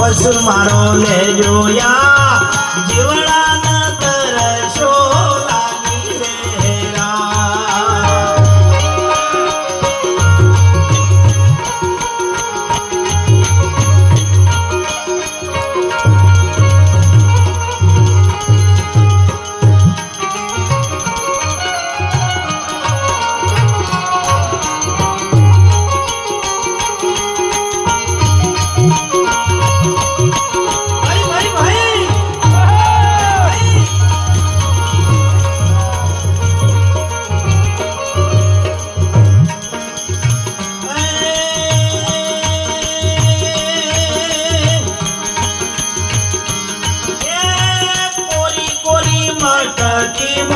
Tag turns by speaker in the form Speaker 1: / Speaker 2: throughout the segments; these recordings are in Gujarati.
Speaker 1: પશુ મારો લેજો યા. જીવડા की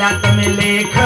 Speaker 1: गलत में लेख